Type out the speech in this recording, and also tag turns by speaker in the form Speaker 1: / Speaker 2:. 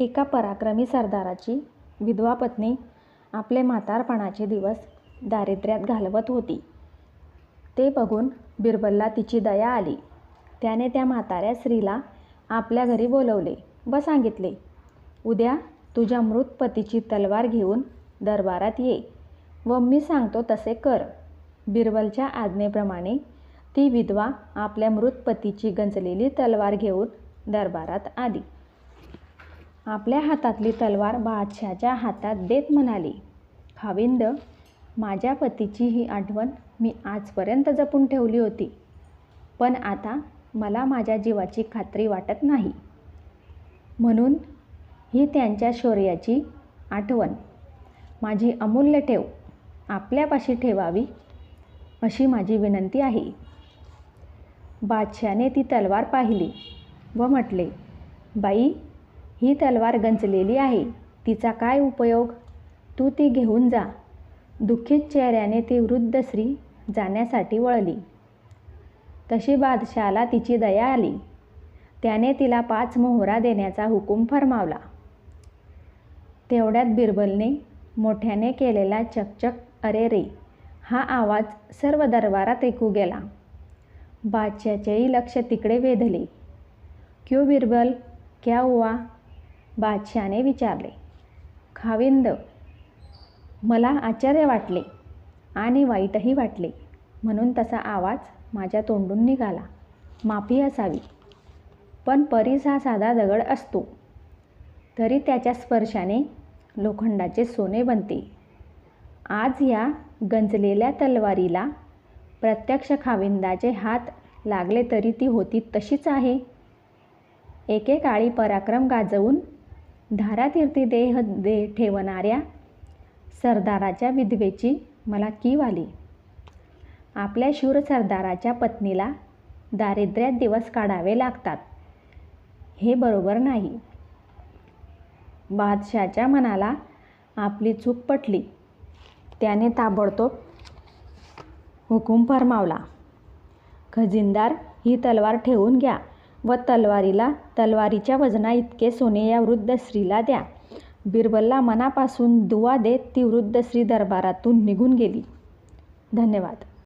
Speaker 1: एका पराक्रमी सरदाराची विधवा पत्नी आपले म्हातारपणाचे दिवस दारिद्र्यात घालवत होती. ते बघून बिरबलला तिची दया आली. त्याने त्या म्हाताऱ्या स्त्रीला आपल्या घरी बोलावले व सांगितले, "उद्या तुझ्या मृत पतीची तलवार घेऊन दरबारात ये व मी सांगतो तसे कर. " बिरबलच्या आज्ञेप्रमाणे ती विधवा आपल्या मृत पतीची गंजलेली तलवार घेऊन दरबारात आली. आपल्या हातातली तलवार बादशाच्या हातात देत म्हणाली, "खाविंद, माझ्या पतीची ही आठवण मी आजपर्यंत जपून ठेवली होती, पण आता मला माझ्या जीवाची खात्री वाटत नाही. म्हणून ही त्यांच्या शौर्याची आठवण, माझी अमूल्य ठेव आपल्यापाशी ठेवावी, अशी माझी विनंती आहे. " बादशहाने ती तलवार पाहिली व म्हटले, "बाई, ही तलवार गंजलेली आहे. तिचा काय उपयोग? तू ती घेऊन जा. " दुःखित चेहऱ्याने ती वृद्ध स्त्री जाण्यासाठी वळली. तशी बादशाला तिची दया आली. त्याने तिला पाच मोहरा देण्याचा हुकूम फर्मावला. तेवढ्यात बिरबलने मोठ्याने केलेला चकचक अरे-रे हा आवाज सर्व दरबारात ऐकू गेला. बादशाचेही लक्ष तिकडे वेधले. "क्यों बिरबल, क्या हुआ? " बादशहाने विचारले. "खाविंद, मला आश्चर्य वाटले आणि वाईटही वाटले म्हणून तसा आवाज माझ्या तोंडून निघाला. माफी असावी. पण परीस हा साधा दगड असतो, तरी त्याच्या स्पर्शाने लोखंडाचे सोने बनते. आज या गंजलेल्या तलवारीला प्रत्यक्ष खाविंदाचे हात लागले तरी ती होती तशीच आहे. एकेकाळी पराक्रम गाजवून धारातीर्थी देह दे ठेवणाऱ्या सरदाराच्या विधवेची मला कीव आली. आपल्या शूर सरदाराच्या पत्नीला दारिद्र्यात दिवस काढावे लागतात, हे बरोबर नाही. " बादशाच्या मनाला आपली चूक पटली. त्याने ताबडतोब हुकूम फर्मावला, "खजिनदार, ही तलवार ठेवून घ्या व तलवारीला तलवारीच्या वजनाइतके सोने या वृद्ध स्त्रीला द्या. " बिरबलला मनापासून दुवा देत ती वृद्ध स्त्री दरबारातून निघून गेली. धन्यवाद.